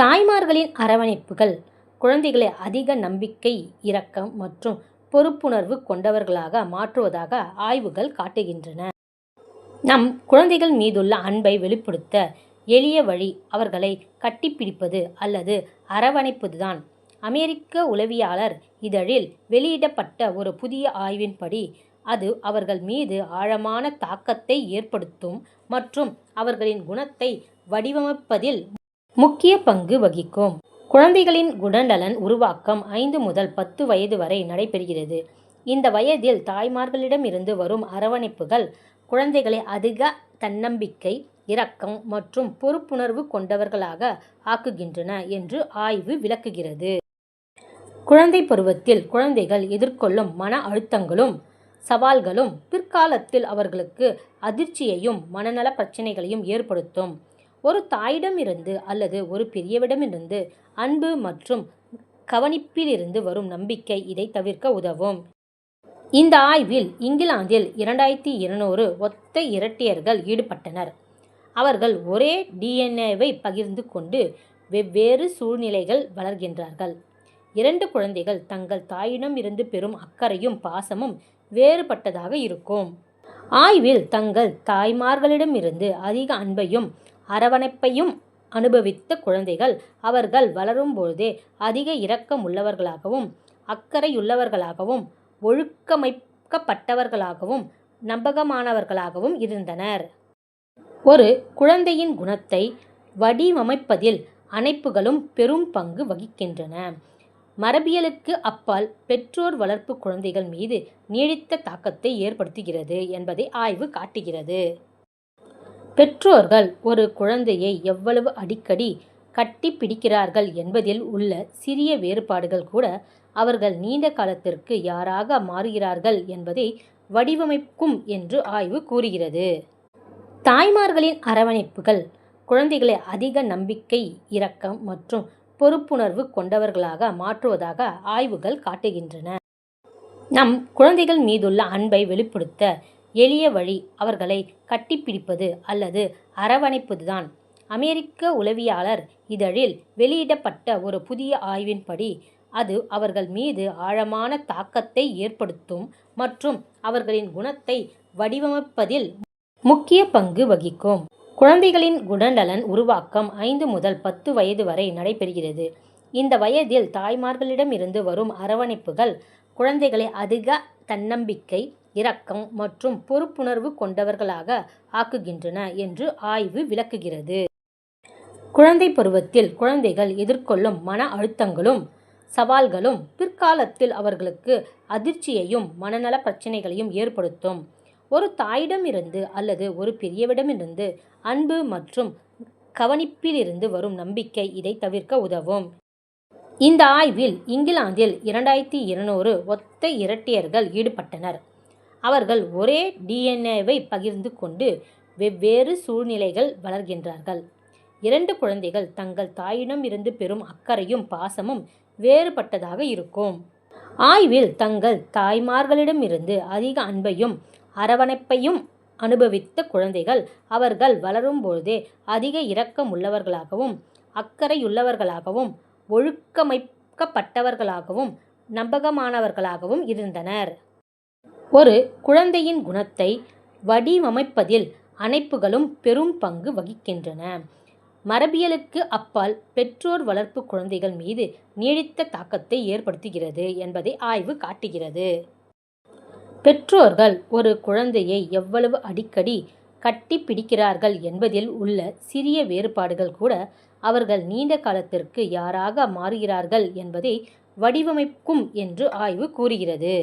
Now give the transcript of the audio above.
தாய்மார்களின் அரவணைப்புகள் குழந்தைகளை அதிக நம்பிக்கை இரக்கம் மற்றும் பொறுப்புணர்வு கொண்டவர்களாக மாற்றுவதாக ஆய்வுகள் காட்டுகின்றன. நம் குழந்தைகள் மீதுள்ள அன்பை வெளிப்படுத்த எளிய வழி அவர்களை கட்டிப்பிடிப்பது அல்லது அரவணைப்பதுதான். அமெரிக்க உளவியாளர் இதழில் வெளியிடப்பட்ட ஒரு புதிய ஆய்வின்படி அது அவர்கள் மீது ஆழமான தாக்கத்தை ஏற்படுத்தும் மற்றும் அவர்களின் குணத்தை வடிவமைப்பதில் முக்கிய பங்கு வகிக்கும். குழந்தைகளின் குணநலன் உருவாக்கம் ஐந்து முதல் பத்து வயது வரை நடைபெறுகிறது. இந்த வயதில் தாய்மார்களிடமிருந்து வரும் அரவணைப்புகள் குழந்தைகளை அதிக தன்னம்பிக்கை இரக்கம் மற்றும் பொறுப்புணர்வு கொண்டவர்களாக ஆக்குகின்றன என்று ஆய்வு விளக்குகிறது. குழந்தை பருவத்தில் குழந்தைகள் எதிர்கொள்ளும் மன அழுத்தங்களும் சவால்களும் பிற்காலத்தில் அவர்களுக்கு அதிர்ச்சியையும் மனநல பிரச்சனைகளையும் ஏற்படுத்தும். ஒரு தாயிடமிருந்து அல்லது ஒரு பெரியவிடமிருந்து அன்பு மற்றும் கவனிப்பிலிருந்து வரும் நம்பிக்கை இதை தவிர்க்க உதவும். இந்த ஆய்வில் இங்கிலாந்தில் இரண்டாயிரத்தி இருநூறு ஒத்த இரட்டையர்கள் ஈடுபட்டனர். அவர்கள் ஒரே டிஎன்ஏவை பகிர்ந்து கொண்டு வெவ்வேறு சூழ்நிலைகள் வளர்கின்றார்கள். இரண்டு குழந்தைகள் தங்கள் தாயிடம் இருந்து பெறும் அக்கறையும் பாசமும் வேறுபட்டதாக இருக்கும். ஆய்வில் தங்கள் தாய்மார்களிடமிருந்து அதிக அன்பையும் அரவணைப்பையும் அனுபவித்த குழந்தைகள் அவர்கள் வளரும்பொழுதே அதிக இரக்கம் உள்ளவர்களாகவும் அக்கறையுள்ளவர்களாகவும் ஒழுக்கமைக்கப்பட்டவர்களாகவும் நம்பகமானவர்களாகவும் இருந்தனர். ஒரு குழந்தையின் குணத்தை வடிவமைப்பதில் அணைப்புகளும் பெரும் பங்கு வகிக்கின்றன. மரபியலுக்கு அப்பால் பெற்றோர் வளர்ப்பு குழந்தைகள் மீது நீடித்த தாக்கத்தை ஏற்படுத்துகிறது என்பதை ஆய்வு காட்டுகிறது. பெற்றோர்கள் ஒரு குழந்தையை எவ்வளவு அடிக்கடி கட்டி பிடிக்கிறார்கள் என்பதில் உள்ள சிறிய வேறுபாடுகள் கூட அவர்கள் நீண்ட காலத்திற்கு யாராக மாறுகிறார்கள் என்பதை வடிவமைக்கும் என்று ஆய்வு கூறுகிறது. தாய்மார்களின் அரவணைப்புகள் குழந்தைகளை அதிக நம்பிக்கை இரக்கம் மற்றும் பொறுப்புணர்வு கொண்டவர்களாக மாற்றுவதாக ஆய்வுகள் காட்டுகின்றன. நம் குழந்தைகள் மீதுள்ள அன்பை வெளிப்படுத்த எளிய வழி அவர்களை கட்டிப்பிடிப்பது அல்லது அரவணைப்பதுதான். அமெரிக்க உளவியலாளர் இதழில் வெளியிடப்பட்ட ஒரு புதிய ஆய்வின்படி அது அவர்கள் மீது ஆழமான தாக்கத்தை ஏற்படுத்தும் மற்றும் அவர்களின் குணத்தை வடிவமைப்பதில் முக்கிய பங்கு வகிக்கும். குழந்தைகளின் குணநலன் உருவாக்கம் ஐந்து முதல் பத்து வயது வரை நடைபெறுகிறது. இந்த வயதில் தாய்மார்களிடமிருந்து வரும் அரவணைப்புகள் குழந்தைகளை அதிக தன்னம்பிக்கை இரக்கம் மற்றும் பொறுப்புணர்வு கொண்டவர்களாக ஆக்குகின்றன என்று ஆய்வு விளக்குகிறது. குழந்தை பருவத்தில் குழந்தைகள் எதிர்கொள்ளும் மன அழுத்தங்களும் சவால்களும் பிற்காலத்தில் அவர்களுக்கு அதிர்ச்சியையும் மனநல பிரச்சனைகளையும் ஏற்படுத்தும். ஒரு தாயிடமிருந்து அல்லது ஒரு பெரியவிடமிருந்து அன்பு மற்றும் கவனிப்பிலிருந்து வரும் நம்பிக்கை இதை தவிர்க்க உதவும். இந்த ஆய்வில் இங்கிலாந்தில் இரண்டாயிரத்தி இருநூறு ஒத்த இரட்டையர்கள் ஈடுபட்டனர். அவர்கள் ஒரே டிஎன்ஏவை பகிர்ந்து கொண்டு வெவ்வேறு சூழ்நிலைகள் வளர்கின்றார்கள். இரண்டு குழந்தைகள் தங்கள் தாயிடம் இருந்து பெறும் அக்கறையும் பாசமும் வேறுபட்டதாக இருக்கும். ஆய்வில் தங்கள் தாய்மார்களிடமிருந்து அதிக அன்பையும் அரவணைப்பையும் அனுபவித்த குழந்தைகள் அவர்கள் வளரும்பொழுதே அதிக இரக்கம் உள்ளவர்களாகவும் அக்கறையுள்ளவர்களாகவும் ஒழுக்கமைக்கப்பட்டவர்களாகவும் நம்பகமானவர்களாகவும் இருந்தனர். ஒரு குழந்தையின் குணத்தை வடிவமைப்பதில் அணைப்புகளும் பெரும் பங்கு வகிக்கின்றன. மரபியலுக்கு அப்பால் பெற்றோர் வளர்ப்பு குழந்தைகள் மீது நீடித்த தாக்கத்தை ஏற்படுத்துகிறது என்பதை ஆய்வு காட்டுகிறது. பெற்றோர்கள் ஒரு குழந்தையை எவ்வளவு அடிக்கடி கட்டி பிடிக்கிறார்கள் என்பதில் உள்ள சிறிய வேறுபாடுகள் கூட அவர்கள் நீண்ட காலத்திற்கு யாராக மாறுகிறார்கள் என்பதை வடிவமைக்கும் என்று ஆய்வு கூறுகிறது.